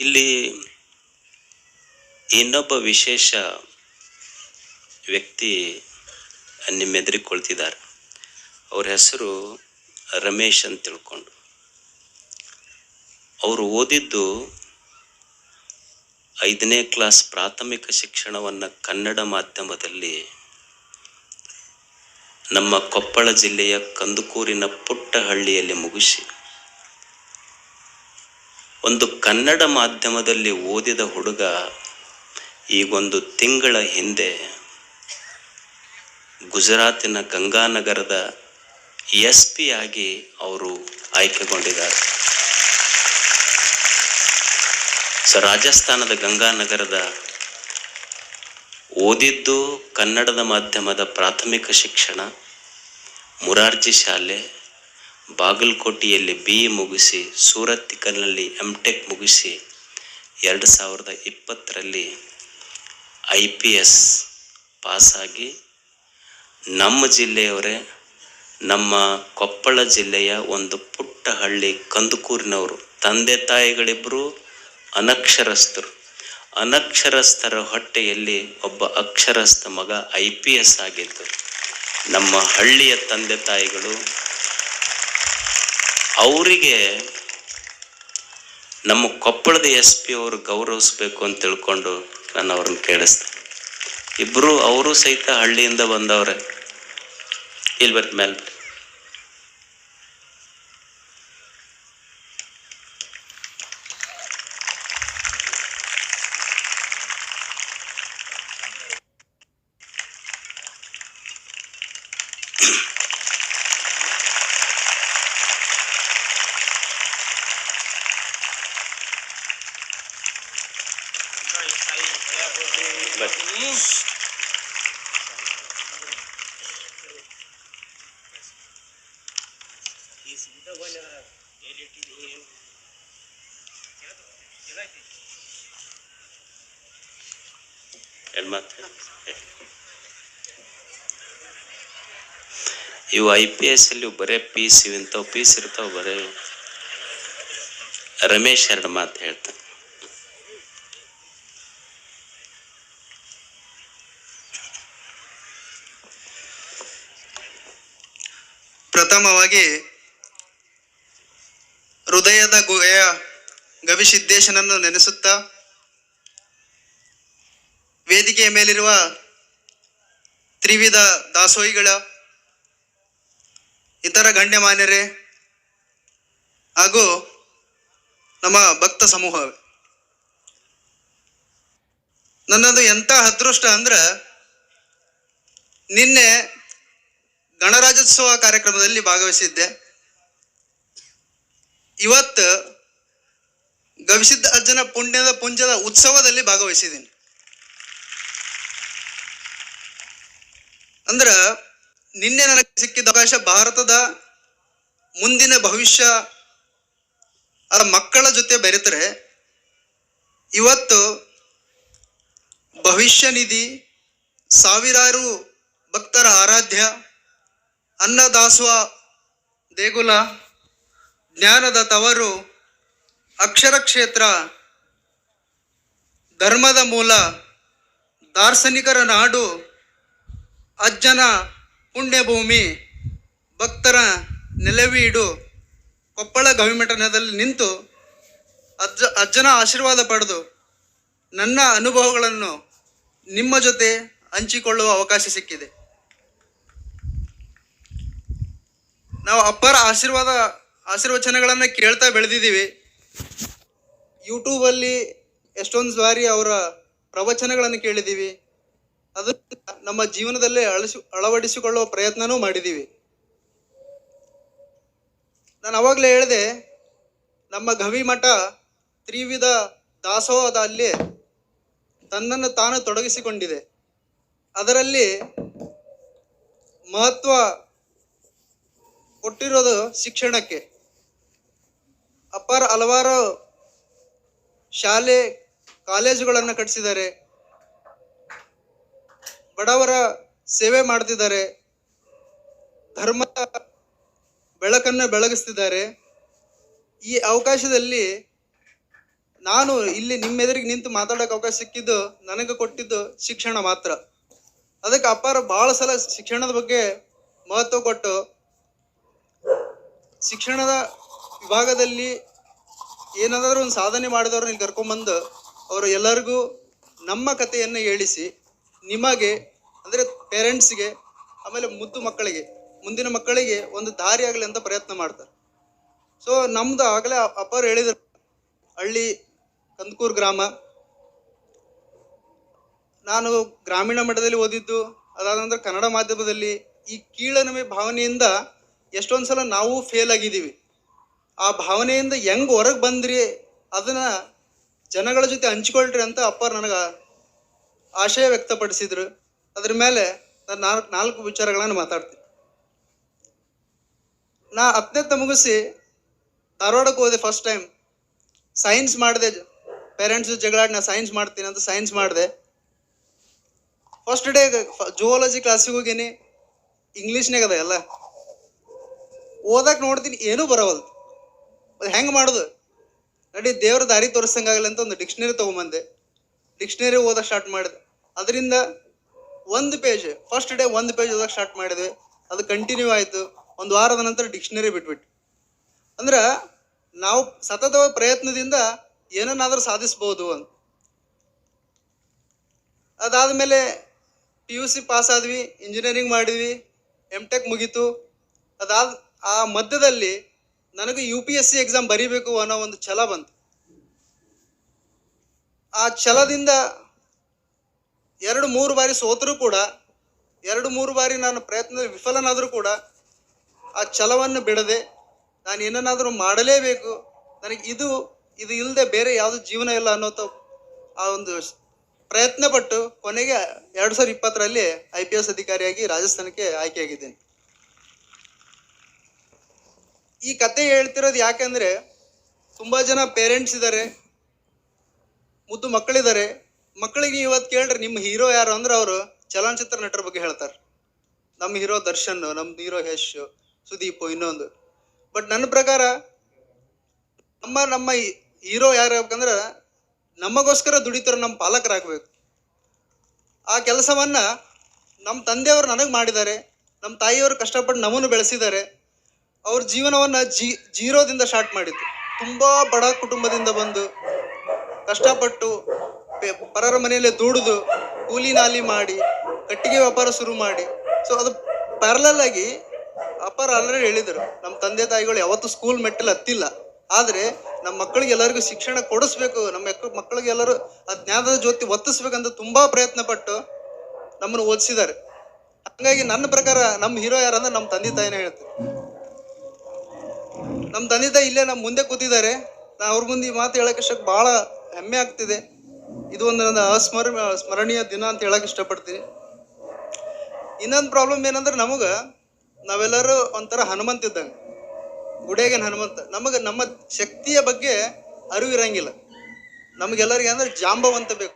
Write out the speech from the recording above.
ಇಲ್ಲಿ ಇನ್ನೊಬ್ಬ ವಿಶೇಷ ವ್ಯಕ್ತಿ ನಿಮ್ಮೆದರಿಕೊಳ್ತಿದ್ದಾರೆ ಕುಳಿತಿದ್ದಾರೆ ಅವ್ರ ಹೆಸರು ರಮೇಶ್ ಅಂತ ತಿಳ್ಕೊಂಡು. ಅವರು ಓದಿದ್ದು ಐದನೇ ಕ್ಲಾಸ್ ಪ್ರಾಥಮಿಕ ಶಿಕ್ಷಣವನ್ನು ಕನ್ನಡ ಮಾಧ್ಯಮದಲ್ಲಿ ನಮ್ಮ ಕೊಪ್ಪಳ ಜಿಲ್ಲೆಯ ಕಂದುಕೂರಿನ ಪುಟ್ಟ ಹಳ್ಳಿಯಲ್ಲಿ ಮುಗಿಸಿ. ಒಂದು ಕನ್ನಡ ಮಾಧ್ಯಮದಲ್ಲಿ ಓದಿದ ಹುಡುಗ ಈಗೊಂದು ತಿಂಗಳ ಹಿಂದೆ ಗುಜರಾತಿನ ಗಂಗಾನಗರದ ಎಸ್ ಪಿ ಆಗಿ ಅವರು ಆಯ್ಕೆಗೊಂಡಿದ್ದಾರೆ. ಸೊ, ರಾಜಸ್ಥಾನದ ಗಂಗಾನಗರದ ಓದಿದ್ದು ಕನ್ನಡದ ಮಾಧ್ಯಮದ ಪ್ರಾಥಮಿಕ ಶಿಕ್ಷಣ ಮುರಾರ್ಜಿ ಶಾಲೆ ಬಾಗಲಕೋಟೆಯಲ್ಲಿ ಬಿ ಎ ಮುಗಿಸಿ ಸೂರತ್ತಿಕಲ್ನಲ್ಲಿ ಎಂ ಟೆಕ್ ಮುಗಿಸಿ, ಎರಡು ಸಾವಿರದ ಇಪ್ಪತ್ತರಲ್ಲಿ ಐ ಪಿ ಎಸ್ ಪಾಸಾಗಿ ನಮ್ಮ ಜಿಲ್ಲೆಯವರೇ ನಮ್ಮ ಕೊಪ್ಪಳ ಜಿಲ್ಲೆಯ ಒಂದು ಪುಟ್ಟ ಹಳ್ಳಿ ಕಂದುಕೂರಿನವರು. ತಂದೆ ತಾಯಿಗಳಿಬ್ಬರು ಅನಕ್ಷರಸ್ಥರು. ಅನಕ್ಷರಸ್ಥರ ಹೊಟ್ಟೆಯಲ್ಲಿ ಒಬ್ಬ ಅಕ್ಷರಸ್ಥ ಮಗ ಐ ಪಿ ಎಸ್ ಆಗಿದ್ದರು. ನಮ್ಮ ಹಳ್ಳಿಯ ತಂದೆ ತಾಯಿಗಳು ಅವರಿಗೆ ನಮ್ಮ ಕೊಪ್ಪಳದ ಎಸ್ ಪಿ ಅವರು ಗೌರವಿಸ್ಬೇಕು ಅಂತ ತಿಳ್ಕೊಂಡು ನಾನು ಅವ್ರನ್ನ ಕೇಳಿಸ್ದೆ. ಇಬ್ಬರು ಅವರು ಸಹಿತ ಹಳ್ಳಿಯಿಂದ ಬಂದವ್ರೆ. ಇಲ್ಲಿ ಮೇಲೆ ಇವು ಐ ಪಿ ಎಸ್ ಅಲ್ಲಿ ಬರೇ ಪೀಸ್ ಇಂಥವು ಪೀಸ್ ಇರ್ತಾವ ಬರೇ. ರಮೇಶ್ ಎರಡು ಮಾತು ಹೇಳ್ತಾನೆ ಪ್ರಥಮವಾಗಿ ಹೃದಯದ ಗುಹೆಯ ಗವಿಸಿದ್ದೇಶನನ್ನು ನೆನೆಸುತ್ತಾ ವೇದಿಕೆಯ ಮೇಲಿರುವ ತ್ರಿವಿಧ ದಾಸೋಹಿಗಳ, ಇತರ ಗಣ್ಯಮಾನ್ಯರೇ ಹಾಗೂ ನಮ್ಮ ಭಕ್ತ ಸಮೂಹ ನನ್ನದು ಎಂಥ ಅದೃಷ್ಟ ಅಂದ್ರೆ ನಿನ್ನೆ ಗಣರಾಜ್ಯೋತ್ಸವ ಕಾರ್ಯಕ್ರಮದಲ್ಲಿ ಭಾಗವಹಿಸಿದ್ದೆ. ಇವತ್ತು ಗವಿಸಿದ್ಧ ಅಜ್ಜನ ಪುಣ್ಯದ ಪುಂಜದ ಉತ್ಸವದಲ್ಲಿ ಭಾಗವಹಿಸಿದ್ದೀನಿ. ಅಂದ್ರ ನಿನ್ನೆ ನನಗೆ ಸಿಕ್ಕಿದ ಅವಕಾಶ ಭಾರತದ ಮುಂದಿನ ಭವಿಷ್ಯ ಅದರ ಮಕ್ಕಳ ಜೊತೆ ಬೆರೆತರೆ. ಇವತ್ತು ಭವಿಷ್ಯ ನಿಧಿ, ಸಾವಿರಾರು ಭಕ್ತರ ಆರಾಧ್ಯ, ಅನ್ನದಾಸುವ ದೇಗುಲ ಜ್ಞಾನದ ತವರು ಅಕ್ಷರ ಕ್ಷೇತ್ರ ಧರ್ಮದ ಮೂಲ, ದಾರ್ಶನಿಕರ ನಾಡು ಅಜ್ಜನ ಪುಣ್ಯಭೂಮಿ, ಭಕ್ತರ ನೆಲವೀಡು, ಕೊಪ್ಪಳ ಗವಿಮಠನದಲ್ಲಿ ನಿಂತು ಅಜ್ಜ, ಅಜ್ಜನ ಆಶೀರ್ವಾದ ಪಡೆದು ನನ್ನ ಅನುಭವಗಳನ್ನು ನಿಮ್ಮ ಜೊತೆ ಹಂಚಿಕೊಳ್ಳುವ ಅವಕಾಶ ಸಿಕ್ಕಿದೆ. ನಾವು ಅಪ್ಪರ ಆಶೀರ್ವಾದ ಆಶೀರ್ವಚನಗಳನ್ನು ಕೇಳ್ತಾ ಬೆಳೆದಿದ್ದೀವಿ. ಯೂಟ್ಯೂಬಲ್ಲಿ ಎಷ್ಟೊಂದು ಬಾರಿ ಅವರ ಪ್ರವಚನಗಳನ್ನು ಕೇಳಿದ್ದೀವಿ. ಅದು ನಮ್ಮ ಜೀವನದಲ್ಲೇ ಅಳಿಸಿ ಅಳವಡಿಸಿಕೊಳ್ಳುವ ಪ್ರಯತ್ನನೂ ಮಾಡಿದ್ದೀವಿ. ನಾನು ಅವಾಗಲೇ ಹೇಳಿದೆ, ನಮ್ಮ ಗವಿ ಮಠ ತ್ರಿವಿಧ ದಾಸೋಹದಲ್ಲಿ ತನ್ನನ್ನು ತಾನು ತೊಡಗಿಸಿಕೊಂಡಿದೆ. ಅದರಲ್ಲಿ ಮಹತ್ವ ಕೊಟ್ಟಿರೋದು ಶಿಕ್ಷಣಕ್ಕೆ. ಅಪಾರ ಹಲವಾರು ಶಾಲೆ, ಕಾಲೇಜುಗಳನ್ನು ಕಟ್ಟಿಸಿದ್ದಾರೆ ಬಡವರ ಸೇವೆ ಮಾಡ್ತಿದ್ದಾರೆ. ಧರ್ಮ ಬೆಳಕನ್ನು ಬೆಳಗಿಸ್ತಿದ್ದಾರೆ. ಈ ಅವಕಾಶದಲ್ಲಿ ನಾನು ಇಲ್ಲಿ ನಿಮ್ಮೆದುರಿಗೆ ನಿಂತು ಮಾತಾಡೋಕೆ ಅವಕಾಶ ಸಿಕ್ಕಿದ್ದು, ನನಗೆ ಕೊಟ್ಟಿದ್ದು ಶಿಕ್ಷಣ ಮಾತ್ರ. ಅದಕ್ಕೆ ಅಪ್ಪಾರ ಬಹಳ ಸಲ ಶಿಕ್ಷಣದ ಬಗ್ಗೆ ಮಹತ್ವ ಕೊಟ್ಟು, ಶಿಕ್ಷಣದ ವಿಭಾಗದಲ್ಲಿ ಏನಾದರೂ ಒಂದು ಸಾಧನೆ ಮಾಡಿದವ್ರನ್ನ ಇಲ್ಲಿ ಕರ್ಕೊಂಬಂದು ಅವರು ಎಲ್ಲರಿಗೂ ನಮ್ಮ ಕಥೆಯನ್ನು ಹೇಳಿಸಿ, ನಿಮಗೆ, ಅಂದರೆ ಪೇರೆಂಟ್ಸ್ಗೆ, ಆಮೇಲೆ ಮುದ್ದು ಮಕ್ಕಳಿಗೆ, ಮುಂದಿನ ಮಕ್ಕಳಿಗೆ ಒಂದು ದಾರಿ ಆಗಲಿ ಅಂತ ಪ್ರಯತ್ನ ಮಾಡ್ತಾರೆ. ಸೊ ನಮ್ದು ಆಗಲೇ ಅಪ್ಪರು ಹೇಳಿದರು, ಹಳ್ಳಿ ಕಂದಕೂರು ಗ್ರಾಮ. ನಾನು ಗ್ರಾಮೀಣ ಮಟ್ಟದಲ್ಲಿ ಓದಿದ್ದು, ಅದಾದ ನಂತರ ಕನ್ನಡ ಮಾಧ್ಯಮದಲ್ಲಿ ಈ ಕೀಳನಮೆ ಭಾವನೆಯಿಂದ ಎಷ್ಟೊಂದು ಸಲ ನಾವು ಫೇಲ್ ಆಗಿದ್ದೀವಿ. ಆ ಭಾವನೆಯಿಂದ ಹೆಂಗ್ ಹೊರಗೆ ಬಂದ್ರಿ ಅದನ್ನ ಜನಗಳ ಜೊತೆ ಹಂಚ್ಕೊಳ್ರಿ ಅಂತ ಅಪ್ಪ ನನಗೆ ಆಶಯ ವ್ಯಕ್ತಪಡಿಸಿದ್ರು. ಅದ್ರ ಮೇಲೆ ನಾನು ನಾಲ್ಕು ನಾಲ್ಕು ವಿಚಾರಗಳನ್ನು ಮಾತಾಡ್ತೀನಿ. ನಾ ಹತ್ತನೇ ಮುಗಿಸಿ ಧಾರವಾಡಕ್ಕೆ ಹೋದೆ ಫಸ್ಟ್ ಟೈಮ್ ಸೈನ್ಸ್ ಮಾಡಿದೆ ಪೇರೆಂಟ್ಸ್ ಜಗಳಾಡಿ ನಾ ಸೈನ್ಸ್ ಮಾಡ್ತೀನಿ ಅಂತ ಸೈನ್ಸ್ ಮಾಡಿದೆ. ಫಸ್ಟ್ ಡೇ ಜುವಾಲಜಿ ಕ್ಲಾಸಿಗೆ ಹೋಗೀನಿ. ಇಂಗ್ಲೀಷ್ನಾಗ ಅದ ಎಲ್ಲ. ಓದಕ್ಕೆ ನೋಡ್ತೀನಿ, ಏನೂ ಬರವಲ್ದು. ಅದು ಹೆಂಗೆ ಮಾಡೋದು? ನಡಿ ದೇವ್ರ ದಾರಿ ತೋರಿಸಂಗಾಗಲ್ಲ ಅಂತ ಒಂದು ಡಿಕ್ಷನರಿ ತೊಗೊಂಬಂದೆ. ಡಿಕ್ಷನರಿ ಓದಕ್ಕೆ ಸ್ಟಾರ್ಟ್ ಮಾಡಿದೆ. ಅದರಿಂದ ಒಂದು ಪೇಜ್ ಫಸ್ಟ್ ಡೇ ಒಂದು ಪೇಜ್ ಓದೋಕೆ ಸ್ಟಾರ್ಟ್ ಮಾಡಿದೆ. ಅದು ಕಂಟಿನ್ಯೂ ಆಯಿತು. ಒಂದು ವಾರದ ನಂತರ ಡಿಕ್ಷನರಿ ಬಿಟ್ಬಿಟ್ಟು ಅಂದ್ರೆ ನಾವು ಸತತ ಪ್ರಯತ್ನದಿಂದ ಏನನ್ನಾದರೂ ಸಾಧಿಸ್ಬೋದು ಅಂತ. ಅದಾದಮೇಲೆ ಪಿ ಯು ಸಿ ಪಾಸ್ ಆದ್ವಿ ಇಂಜಿನಿಯರಿಂಗ್ ಮಾಡಿದ್ವಿ ಎಂ ಟೆಕ್ ಮುಗೀತು. ಅದಾದ ಆ ಮಧ್ಯದಲ್ಲಿ ನನಗೆ U P S C exam ಬರೀಬೇಕು ಅನ್ನೋ ಒಂದು ಛಲ ಬಂತು. ಆ ಛಲದಿಂದ ಎರಡು ಮೂರು ಬಾರಿ ಸೋತರೂ ಕೂಡ, ಎರಡು ಮೂರು ಬಾರಿ ನಾನು ಪ್ರಯತ್ನದಲ್ಲಿ ವಿಫಲನಾದರೂ ಕೂಡ ಆ ಛಲವನ್ನು ಬಿಡದೆ ನಾನು ಏನನ್ನಾದರೂ ಮಾಡಲೇಬೇಕು, ನನಗೆ ಇದು ಇದು ಇಲ್ಲದೆ ಬೇರೆ ಯಾವುದು ಜೀವನ ಇಲ್ಲ ಅನ್ನೋತ ಆ ಒಂದು ಪ್ರಯತ್ನಪಟ್ಟು ಪ್ರಯತ್ನ ಪಟ್ಟು ಕೊನೆಗೆ ಎರಡು ಸಾವಿರದ ಇಪ್ಪತ್ತರಲ್ಲಿ ಐ ಪಿ ಎಸ್ ಅಧಿಕಾರಿಯಾಗಿ ರಾಜಸ್ಥಾನಕ್ಕೆ ಆಯ್ಕೆಯಾಗಿದ್ದೇನೆ. ಈ ಕತೆ ಹೇಳ್ತಿರೋದು ಯಾಕೆಂದ್ರೆ ತುಂಬಾ ಜನ ಪೇರೆಂಟ್ಸ್ ಇದ್ದಾರೆ ಮುದ್ದು ಮಕ್ಕಳಿದ್ದಾರೆ ಮಕ್ಕಳಿಗೆ ಇವತ್ತು ಕೇಳ್ರಿ ನಿಮ್ಮ ಹೀರೋ ಯಾರು ಅಂದ್ರೆ ಅವರು ಚಲನಚಿತ್ರ ನಟರ ಬಗ್ಗೆ ಹೇಳ್ತಾರೆ. ನಮ್ಮ ಹೀರೋ ದರ್ಶನ್ ನಮ್ಮ ಹೀರೋ ಯಶ್, ಸುದೀಪ್ ಇನ್ನೊಂದು. ಬಟ್ ನನ್ನ ಪ್ರಕಾರ ನಮ್ಮ ನಮ್ಮ ಹೀರೋ ಯಾರು ನಮಗೋಸ್ಕರ ದುಡಿತಾರೋ ನಮ್ಮ ಪಾಲಕರಾಗಬೇಕು. ಆ ಕೆಲಸವನ್ನ ನಮ್ಮ ತಂದೆಯವರು ನನಗೆ ಮಾಡಿದ್ದಾರೆ ನಮ್ಮ ತಾಯಿಯವರು ಕಷ್ಟಪಟ್ಟು ನಮ್ಮನ್ನು ಬೆಳೆಸಿದ್ದಾರೆ. ಅವ್ರ ಜೀವನವನ್ನ ಜಿ, ಜೀರೋದಿಂದ ಸ್ಟಾರ್ಟ್ ಮಾಡಿದ್ದು. ತುಂಬಾ ಬಡ ಕುಟುಂಬದಿಂದ ಬಂದು ಕಷ್ಟಪಟ್ಟು ಪರರ ಮನೆಯಲ್ಲೇ ದುಡಿದು ಕೂಲಿ ನಾಲಿ ಮಾಡಿ, ಕಟ್ಟಿಗೆ ವ್ಯಾಪಾರ ಶುರು ಮಾಡಿ. ಸೊ ಅದು ಪ್ಯಾರಲಲ್ ಆಗಿ ಅಪ್ಪಾರ ಆಲ್ರೆಡಿ ಹೇಳಿದರು. ನಮ್ಮ ತಂದೆ ತಾಯಿಗಳು ಯಾವತ್ತೂ ಸ್ಕೂಲ್ ಮೆಟ್ಟಲು ಹತ್ತಿಲ್ಲ. ಆದರೆ ನಮ್ಮ ಮಕ್ಕಳಿಗೆ ಎಲ್ಲರಿಗೂ ಶಿಕ್ಷಣ ಕೊಡಿಸ್ಬೇಕು, ನಮ್ಮ ಮಕ್ಕ, ಮಕ್ಕಳಿಗೆ ಎಲ್ಲರೂ ಆ ಜ್ಞಾನದ ಜ್ಯೋತಿ ಒತ್ತಿಸ್ಬೇಕಂತ ತುಂಬಾ ಪ್ರಯತ್ನ ಪಟ್ಟು ನಮ್ಮನ್ನು ಓದಿಸಿದ್ದಾರೆ. ಹಂಗಾಗಿ ನನ್ನ ಪ್ರಕಾರ ನಮ್ಮ ಹೀರೋ ಯಾರಂದ್ರೆ ನಮ್ಮ ತಂದೆ ತಾಯಿನೇ ಹೇಳ್ತಾರೆ ನಮ್ಮ ತಂದೆ ತಾಯಿ ಇಲ್ಲೇ ನಮ್ಮ ಮುಂದೆ ಕೂತಿದ್ದಾರೆ. ನಾ ಅವ್ರ ಮುಂದೆ ಮಾತು ಹೇಳಕ್ಕೆ ಇಷ್ಟಕ್ಕೆ ಭಾಳ ಹೆಮ್ಮೆ ಆಗ್ತಿದೆ. ಇದು ಒಂದು ನನ್ನ ಅಸ್ಮರ ಸ್ಮರಣೀಯ ದಿನ ಅಂತ ಹೇಳಕ್ಕೆ ಇಷ್ಟಪಡ್ತೀನಿ. ಇನ್ನೊಂದು ಪ್ರಾಬ್ಲಮ್ ಏನಂದ್ರೆ ನಮಗೆ ನಾವೆಲ್ಲರೂ ಒಂಥರ ಹನುಮಂತ ಇದ್ದಂಗೆ. ಗುಡಿಯಾಗಿನ ಹನುಮಂತ. ನಮಗೆ ನಮ್ಮ ಶಕ್ತಿಯ ಬಗ್ಗೆ ಅರಿವಿರಂಗಿಲ್ಲ ನಮಗೆಲ್ಲರಿಗೆ ಅಂದ್ರೆ ಜಾಂಬವಂತ ಬೇಕು.